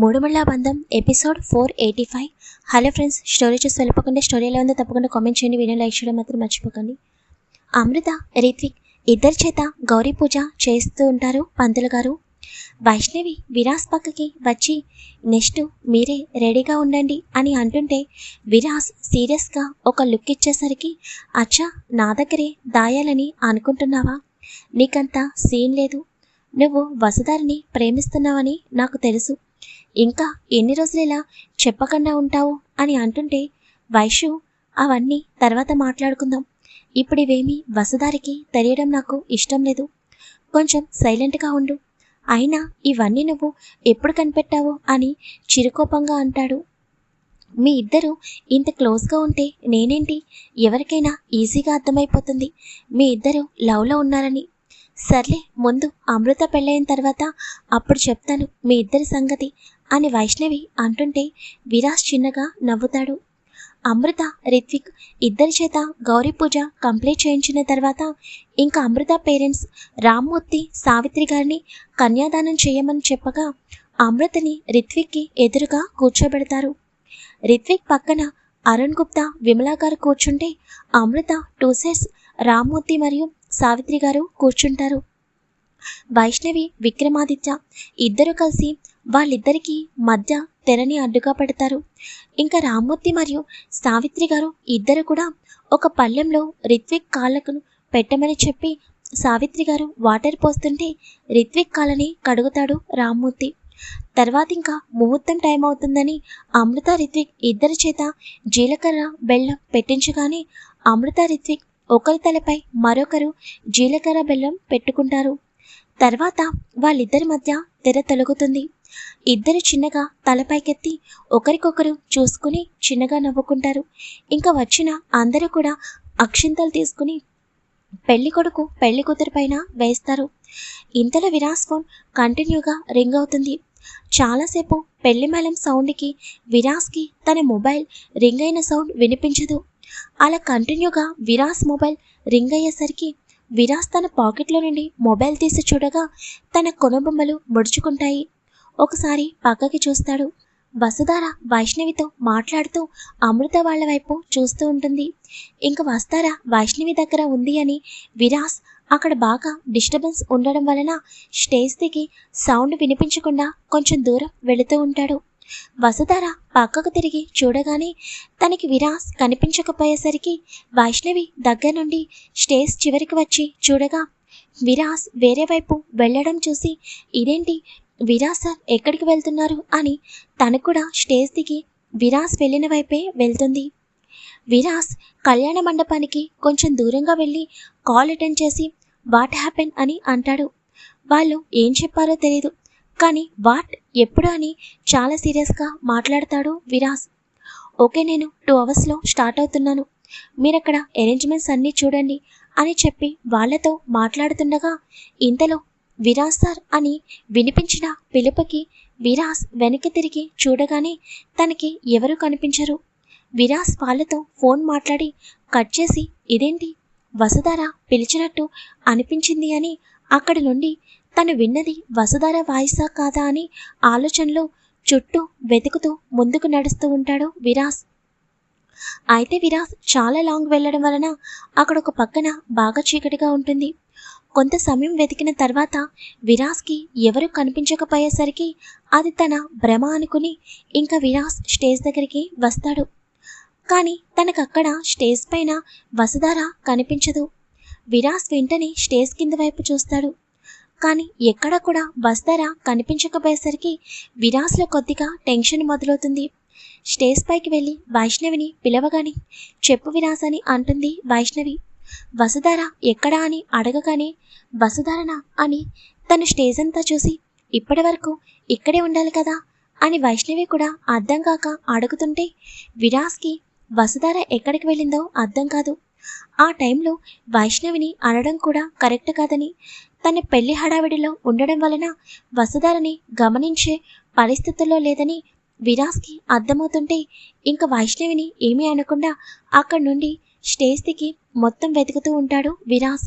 మూడుమళ్ళ బంధం episode four eighty five. Hello friends story చూసి వెళ్ళిపోకుండా. స్టోరీ ఎలా ఉందో తప్పకుండా కామెంట్ చేయండి. వీడియో లైక్ చేయడం మాత్రం మర్చిపోకండి. అమృత రిత్విక్ ఇద్దరి చేత గౌరీ పూజ చేస్తూ ఉంటారు పంతులు గారు. వైష్ణవి విరాస్ పక్కకి వచ్చి నెక్స్ట్ మీరే రెడీగా ఉండండి అని అంటుంటే విరాస్ సీరియస్గా ఒక లుక్ ఇచ్చేసరికి అచ్చా నా దగ్గరే దాయాలని అనుకుంటున్నావా? నీకంత సీన్ లేదు. నువ్వు వసుధారిని ప్రేమిస్తున్నావని నాకు తెలుసు. ఇంకా ఎన్ని రోజులు ఇలా చెప్పకుండా ఉంటావు అని అంటుంటే వైషు అవన్నీ తర్వాత మాట్లాడుకుందాం. ఇప్పుడు ఇవేమీ వసుధారికి తెలియడం నాకు ఇష్టం లేదు. కొంచెం సైలెంట్గా ఉండు. అయినా ఇవన్నీ నువ్వు ఎప్పుడు కనిపెట్టావు అని చిరుకోపంగా అంటాడు. మీ ఇద్దరు ఇంత క్లోజ్గా ఉంటే నేనేంటి? ఎవరికైనా ఈజీగా అర్థమైపోతుంది. మీ ఇద్దరు లవ్లో ఉన్నారని. సర్లే ముందు అమృత పెళ్ళైన తర్వాత అప్పుడు చెప్తాను మీ ఇద్దరి సంగతి. అని వైష్ణవి అంటుంటే విరాజ్ చిన్నగా నవ్వుతాడు. అమృత రిత్విక్ ఇద్దరి చేత గౌరీ పూజ కంప్లీట్ చేయించిన తర్వాత ఇంకా అమృత పేరెంట్స్ రామ్మూర్తి సావిత్రి గారిని కన్యాదానం చేయమని చెప్పగా అమృతని రిత్విక్కి ఎదురుగా కూర్చోబెడతారు. రిత్విక్ పక్కన అరుణ్ గుప్తా విమలా గారు కూర్చుంటే అమృత టూసెస్ రామ్మూర్తి మరియు సావిత్రి గారు కూర్చుంటారు. వైష్ణవి విక్రమాదిత్య ఇద్దరు కలిసి వాళ్ళిద్దరికీ మధ్య తెరని అడ్డుగా పెడతారు. ఇంకా రామ్మూర్తి మరియు సావిత్రి గారు ఇద్దరు కూడా ఒక పళ్ళెంలో రిత్విక్ కాళ్ళకు పెట్టమని చెప్పి సావిత్రి గారు వాటర్ పోస్తుంటే రిత్విక్ కాళ్ళని కడుగుతాడు రామ్మూర్తి. తర్వాత ఇంకా ముహూర్తం టైం అవుతుందని అమృత రిత్విక్ ఇద్దరి చేత జీలకర్ర బెల్లం పెట్టించగానే అమృత రిత్విక్ ఒకరి తలపై మరొకరు జీలకర్ర బెల్లం పెట్టుకుంటారు. తర్వాత వాళ్ళిద్దరి మధ్య తెర తొలగుతుంది. ఇద్దరు చిన్నగా తలపైకెత్తి ఒకరికొకరు చూసుకుని చిన్నగా నవ్వుకుంటారు. ఇంకా వచ్చిన అందరూ కూడా అక్షింతలు తీసుకుని పెళ్ళి కొడుకు పెళ్ళి కూతురు పైన వేస్తారు. ఇంతలో విరాస్ ఫోన్ కంటిన్యూగా రింగ్ అవుతుంది. చాలాసేపు పెళ్ళి మేళం సౌండ్కి విరాస్కి తన మొబైల్ రింగ్ అయిన సౌండ్ వినిపించదు. అలా కంటిన్యూగా విరాస్ మొబైల్ రింగ్ అయ్యేసరికి విరాస్ తన పాకెట్లో నుండి మొబైల్ తీసి చూడగా తన కొనబొమ్మలు ముడుచుకుంటాయి. ఒకసారి పక్కకి చూస్తాడు. వసుధార వైష్ణవితో మాట్లాడుతూ అమృత వాళ్ళ వైపు చూస్తూ ఉంటుంది. ఇంక వస్తారా వైష్ణవి దగ్గర ఉంది అని విరాస్ అక్కడ బాగా డిస్టర్బెన్స్ ఉండడం వలన స్టేజ్ దిగి సౌండ్ వినిపించకుండా కొంచెం దూరం వెళుతూ ఉంటాడు. వసుధార పక్కకు తిరిగి చూడగానే తనకి విరాస్ కనిపించకపోయేసరికి వైష్ణవి దగ్గర నుండి స్టేజ్ చివరికి వచ్చి చూడగా విరాస్ వేరే వైపు వెళ్ళడం చూసి ఇదేంటి? విరాస్ సార్ ఎక్కడికి వెళ్తున్నారు అని తను కూడా స్టేజ్ దిగి విరాస్ వెళ్ళిన వైపే వెళ్తుంది. విరాస్ కళ్యాణ మండపానికి కొంచెం దూరంగా వెళ్ళి కాల్ అటెండ్ చేసి వాట్ హ్యాపెన్ అని అంటాడు. వాళ్ళు ఏం చెప్పారో తెలియదు కానీ వాట్ ఎప్పుడు అని చాలా సీరియస్గా మాట్లాడతాడు విరాస్. ఓకే నేను టూ అవర్స్లో స్టార్ట్ అవుతున్నాను. మీరు అక్కడ అరేంజ్మెంట్స్ అన్నీ చూడండి అని చెప్పి వాళ్ళతో మాట్లాడుతుండగా ఇంతలో విరాస్ సార్ అని వినిపించిన పిలుపుకి విరాస్ వెనక్కి తిరిగి చూడగానే తనకి ఎవరు కనిపించరు. విరాస్ వాళ్ళతో ఫోన్ మాట్లాడి కట్ చేసి ఇదేంటి? వసుధార పిలిచినట్టు అనిపించింది అని అక్కడి నుండి తను విన్నది వసుధార వాయిసా కాదా అని ఆలోచనలో చుట్టూ వెతుకుతూ ముందుకు నడుస్తూ ఉంటాడు విరాస్. అయితే విరాజ్ చాలా లాంగ్ వెళ్ళడం వలన అక్కడ ఒక పక్కన బాగా చీకటిగా ఉంటుంది. కొంత సమయం వెతికిన తర్వాత విరాస్కి ఎవరు కనిపించకపోయేసరికి అది తన భ్రమ అనుకుని ఇంకా విరాస్ స్టేజ్ దగ్గరికి వస్తాడు. కానీ తనకక్కడ స్టేజ్ పైన వసుధార కనిపించదు. విరాస్ వెంటనే స్టేజ్ కింద వైపు చూస్తాడు. కానీ ఎక్కడ కూడా వసుధార కనిపించకపోయేసరికి విరాస్లో కొద్దిగా టెన్షన్ మొదలవుతుంది. స్టేజ్ పైకి వెళ్ళి వైష్ణవిని పిలవగాని చెప్పు విరాస్ అని అంటుంది వైష్ణవి. వసుధార ఎక్కడా అని అడగగానే వసుధారణ అని తను స్టేజ్ అంతా చూసి ఇప్పటి వరకు ఇక్కడే ఉండాలి కదా అని వైష్ణవి కూడా అర్థం కాక అడుగుతుంటే విరాస్కి వసుధార ఎక్కడికి వెళ్ళిందో అర్థం కాదు. ఆ టైంలో వైష్ణవిని అనడం కూడా కరెక్ట్ కాదని తన పెళ్ళి హడావిడిలో ఉండడం వలన వసుధారని గమనించే పరిస్థితుల్లో లేదని విరాస్కి అర్థమవుతుంటే ఇంకా వైష్ణవిని ఏమీ అనకుండా అక్కడి నుండి స్టేజ్ దిగి మొత్తం వెతుకుతూ ఉంటాడు విరాస్.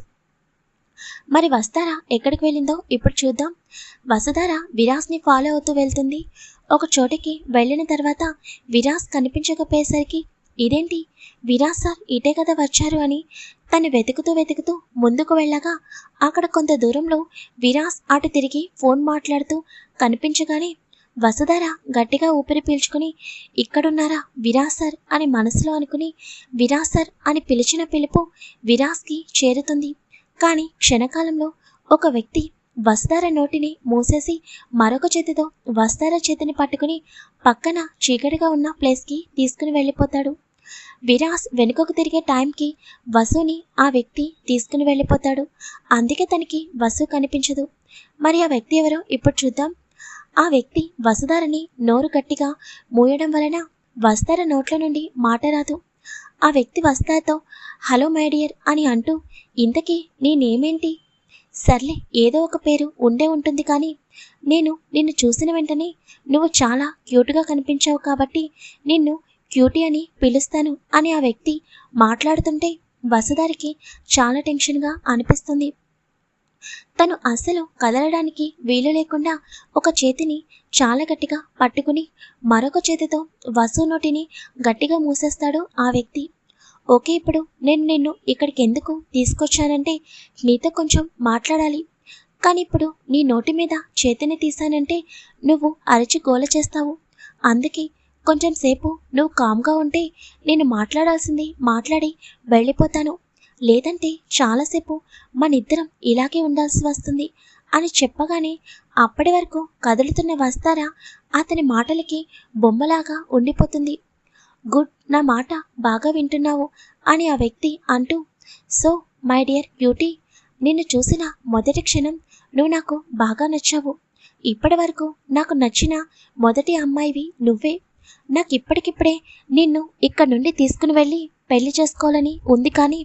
మరి వస్తారా? ఎక్కడికి వెళ్ళిందో ఇప్పుడు చూద్దాం. వసుధార విరాస్ని ఫాలో అవుతూ వెళ్తుంది. ఒక చోటికి వెళ్ళిన తర్వాత విరాస్ కనిపించకపోయేసరికి ఇదేంటి? విరాస్ సార్ ఇటే కదా వచ్చారు అని తను వెతుకుతూ వెతుకుతూ ముందుకు వెళ్ళగా అక్కడ కొంత దూరంలో విరాస్ అటు తిరిగి ఫోన్ మాట్లాడుతూ కనిపించగానే వసుధార గట్టిగా ఊపిరి పీల్చుకుని ఇక్కడున్నారా విరాస్ అని మనసులో అనుకుని విరాస్ అని పిలిచిన పిలుపు విరాస్కి చేరుతుంది. కానీ క్షణకాలంలో ఒక వ్యక్తి వస్తార నోటిని మూసేసి మరొక చేతితో వస్తార చేతిని పట్టుకుని పక్కన చీకటిగా ఉన్న ప్లేస్కి తీసుకుని వెళ్ళిపోతాడు. విరాస్ వెనుకకు తిరిగే టైంకి వసుని ఆ వ్యక్తి తీసుకుని వెళ్ళిపోతాడు. అందుకే తనకి వసు కనిపించదు. మరి ఆ వ్యక్తి ఎవరో ఇప్పుడు చూద్దాం. ఆ వ్యక్తి వసుధారని నోరు గట్టిగా మూయడం వలన వస్తార నోట్ల నుండి మాట రాదు. ఆ వ్యక్తి వస్తాతో హలో మై డియర్ అని అంటూ ఇంతకీ నేనేమేంటి? సర్లే ఏదో ఒక పేరు ఉండే ఉంటుంది కానీ నేను నిన్ను చూసిన వెంటనే నువ్వు చాలా క్యూట్గా కనిపించావు కాబట్టి నిన్ను క్యూటీ అని పిలుస్తాను అని ఆ వ్యక్తి మాట్లాడుతుంటే వసుధారికి చాలా టెన్షన్గా అనిపిస్తుంది. తను అసలు కదలడానికి వీలు లేకుండా ఒక చేతిని చాలా గట్టిగా పట్టుకుని మరొక చేతితో వసు నోటిని గట్టిగా మూసేస్తాడు ఆ వ్యక్తి. ఓకే ఇప్పుడు నేను నిన్ను ఇక్కడికి ఎందుకు తీసుకొచ్చానంటే నీతో కొంచెం మాట్లాడాలి. కానీ ఇప్పుడు నీ నోటి మీద చేతిని తీశానంటే నువ్వు అరిచి గోల చేస్తావు. అందుకే కొంచెం సేపు నువ్వు కామ్గా ఉంటే నేను మాట్లాడాల్సింది మాట్లాడి వెళ్ళిపోతాను. లేదంటే చాలాసేపు మనిద్దరం ఇలాగే ఉండాల్సి వస్తుంది అని చెప్పగానే అప్పటి వరకు కదులుతున్న వస్తారా అతని మాటలకి బొమ్మలాగా ఉండిపోతుంది. గుడ్ నా మాట బాగా వింటున్నావు అని ఆ వ్యక్తి అంటూ సో మై డియర్ బ్యూటీ నిన్ను చూసిన మొదటి క్షణం నువ్వు నాకు బాగా నచ్చావు. ఇప్పటి వరకు నాకు నచ్చిన మొదటి అమ్మాయివి నువ్వే. నాకు ఇప్పటికిప్పుడే నిన్ను ఇక్కడ నుండి తీసుకుని వెళ్ళి పెళ్ళి చేసుకోవాలని ఉంది కానీ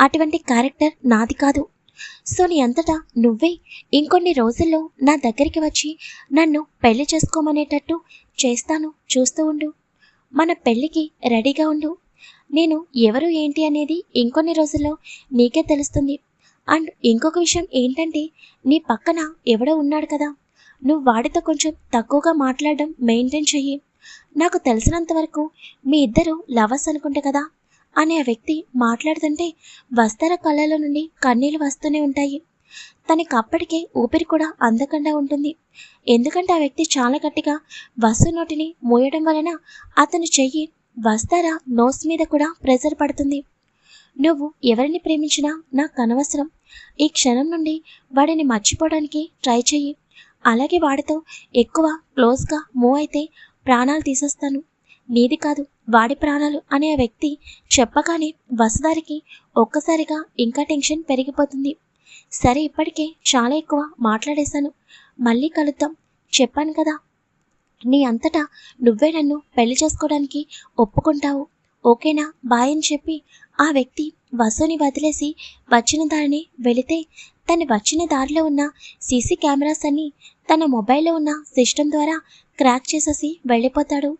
అటువంటి క్యారెక్టర్ నాది కాదు. సో నీ అంతటా నువ్వే ఇంకొన్ని రోజుల్లో నా దగ్గరికి వచ్చి నన్ను పెళ్ళి చేసుకోమనేటట్టు చేస్తాను చూస్తూ ఉండు. మన పెళ్ళికి రెడీగా ఉండు. నేను ఎవరు ఏంటి అనేది ఇంకొన్ని రోజుల్లో నీకే తెలుస్తుంది. అండ్ ఇంకొక విషయం ఏంటంటే నీ పక్కన ఎవడో ఉన్నాడు కదా. నువ్వు వాడితో కొంచెం తక్కువగా మాట్లాడడం మెయింటైన్ చెయ్యి. నాకు తెలిసినంత వరకు మీ ఇద్దరు లవర్స్ అనుకుంటే కదా అనే ఆ వ్యక్తి మాట్లాడుతుంటే వస్తార కళ్ళల నుండి కన్నీళ్ళు వస్తూనే ఉంటాయి. తనకి అప్పటికే ఊపిరి కూడా అందకుండా ఉంటుంది. ఎందుకంటే ఆ వ్యక్తి చాలా గట్టిగా వసు నోటిని మూయడం వలన అతను చెయ్యి వస్తారా నోస్ మీద కూడా ప్రెజర్ పడుతుంది. నువ్వు ఎవరిని ప్రేమించినా నాకు అనవసరం ఈ క్షణం నుండి వాడిని మర్చిపోవడానికి ట్రై చెయ్యి. అలాగే వాడితో ఎక్కువ క్లోజ్గా మూవ్ అయితే ప్రాణాలు తీసేస్తాను. నీది కాదు. వాడి ప్రాణాలు అనే వ్యక్తి చెప్పగానే వసుదారికి ఒక్కసారిగా ఇంకా టెన్షన్ పెరిగిపోతుంది. సరే ఇప్పటికే చాలా ఎక్కువ మాట్లాడేశాను. మళ్ళీ కలుద్దాం. చెప్పాను కదా. నీ అంతటా నువ్వే నన్ను పెళ్ళి చేసుకోవడానికి ఒప్పుకుంటావు. ఓకేనా? బాయ్ అని చెప్పి ఆ వ్యక్తి వసుని వదిలేసి వచ్చిన దారిని వెళితే తను వచ్చిన దారిలో ఉన్న సీసీ కెమెరాస్ అన్ని తన మొబైల్లో ఉన్న సిస్టమ్ ద్వారా క్రాక్ చేసేసి వెళ్ళిపోతాడు.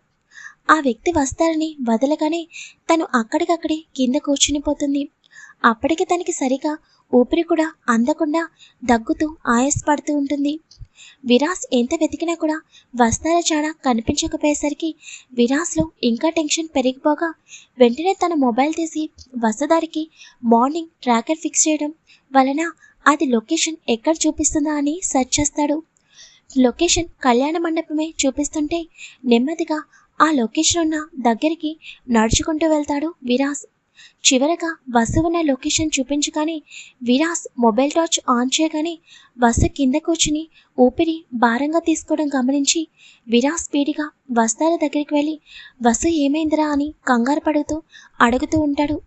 ఆ వ్యక్తి వస్తారని వదలగానే తను అక్కడికక్కడే కింద కూర్చునిపోతుంది అప్పటికి తనకి సరిగా ఊపిరి కూడా అందకుండా దగ్గుతూ ఆయాసపడుతూ ఉంటుంది. విరాస్ ఎంత వెతికినా కూడా వస్తాల చాడ కనిపించకపోయేసరికి విరాస్లో ఇంకా టెన్షన్ పెరిగిపోగా వెంటనే తన మొబైల్ తీసి వసదారికి మార్నింగ్ ట్రాకర్ ఫిక్స్ చేయడం వలన అది లొకేషన్ ఎక్కడ చూపిస్తుందా అని సెర్చ్ చేస్తాడు. లొకేషన్ కళ్యాణ మండపమే చూపిస్తుంటే నెమ్మదిగా ఆ లొకేషన్ ఉన్న దగ్గరికి నడుచుకుంటూ వెళ్తాడు విరాస్. చివరగా బస్సు ఉన్న లొకేషన్ చూపించగానే విరాస్ మొబైల్ టార్చ్ ఆన్ చేయగానే బస్సు కింద కూర్చుని ఊపిరి భారంగా తీసుకోవడం గమనించి విరాస్ స్పీడ్గా వస్తాల దగ్గరికి వెళ్ళి బస్సు ఏమైందిరా? అని కంగారు పడుతూ అడుగుతూ ఉంటాడు.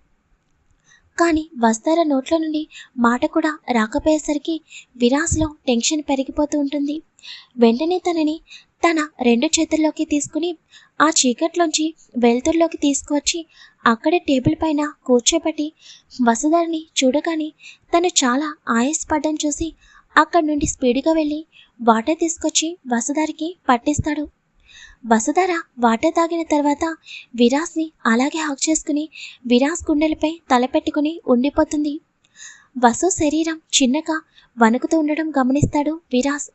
కానీ వస్తార నోట్ల నుండి మాట కూడా రాకపోయేసరికి విరాస్లో టెన్షన్ పెరిగిపోతూ ఉంటుంది. వెంటనే తనని తన రెండు చేతుల్లోకి తీసుకుని ఆ చీకట్లోంచి వెలుతురులోకి తీసుకువచ్చి అక్కడే టేబుల్ పైన కూర్చోబెట్టి వసుధరిని చూడగానే తను చాలా ఆయాసపడ్డం చూసి అక్కడి నుండి స్పీడ్గా వెళ్ళి వాటర్ తీసుకొచ్చి వసుధరికి పట్టిస్తాడు. వసుధార వాటర్ తాగిన తర్వాత విరాస్ని అలాగే హాక్ చేసుకుని విరాస్ గుండెలపై తలపెట్టుకుని ఉండిపోతుంది. వసు శరీరం చిన్నగా వణుకుతూ ఉండడం గమనిస్తాడు విరాస్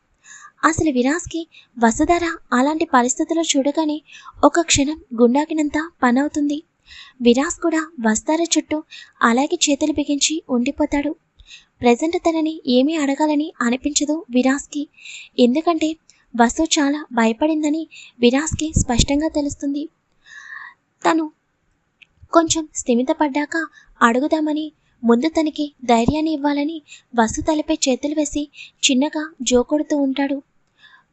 అసలు విరాస్కి వసుధర అలాంటి పరిస్థితులు చూడగానే ఒక క్షణం గుండాకినంత పనవుతుంది. విరాస్ కూడా వస్తార చుట్టూ అలాగే చేతులు బిగించి ఉండిపోతాడు. ప్రజెంట్ తనని ఏమీ అడగాలని అనిపించదు విరాస్కి ఎందుకంటే వసు చాలా భయపడిందని విరాస్కి స్పష్టంగా తెలుస్తుంది. తను కొంచెం స్థిమితపడ్డాక అడుగుదామని ముందు తనకి ధైర్యాన్ని ఇవ్వాలని వసు తలపై చేతులు వేసి చిన్నగా జోకొడుతూ ఉంటాడు.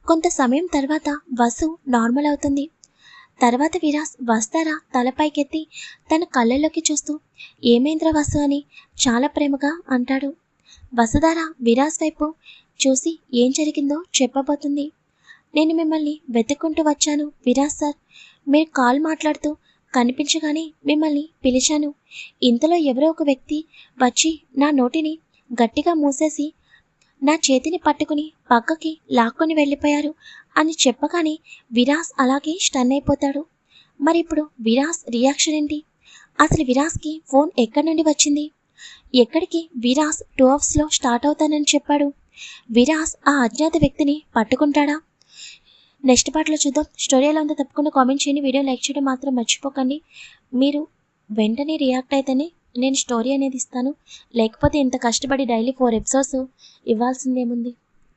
కొంత సమయం తర్వాత వసు నార్మల్ అవుతుంది. తర్వాత విరాస్ వస్తారా తలపైకెత్తి తన కళ్ళల్లోకి చూస్తూ ఏమేంద్ర వసు అని చాలా ప్రేమగా అంటాడు. వసుధార విరాస్ వైపు చూసి ఏం జరిగిందో చెప్పబోతుంది. నేను మిమ్మల్ని వెతుక్కుంటూ వచ్చాను విరాజ్ సార్. మీరు కాల్ మాట్లాడుతూ కనిపించగానే మిమ్మల్ని పిలిచాను. ఇంతలో ఎవరో ఒక వ్యక్తి వచ్చి నా నోటిని గట్టిగా మూసేసి నా చేతిని పట్టుకుని పక్కకి లాక్కొని వెళ్ళిపోయారు అని చెప్పగానే విరాస్ అలాగే స్టన్ అయిపోతాడు. మరి ఇప్పుడు విరాస్ రియాక్షన్ ఏంటి? అసలు విరాస్కి ఫోన్ ఎక్కడి నుండి వచ్చింది? ఎక్కడికి విరాస్ టూ అవర్స్లో స్టార్ట్ అవుతానని చెప్పాడు. విరాస్ ఆ అజ్ఞాత వ్యక్తిని పట్టుకుంటాడా? నెక్స్ట్ పార్ట్లో చూద్దాం. స్టోరీ ఎలా ఉందో తప్పకుండా కామెంట్ చేయండి. వీడియో లైక్ చేయడం మాత్రం మర్చిపోకండి. మీరు వెంటనే రియాక్ట్ అయితేనే నేను స్టోరీ అనేది ఇస్తాను. లేకపోతే ఇంత కష్టపడి డైలీ ఫోర్ ఎపిసోడ్స్ ఇవ్వాల్సిందేముంది?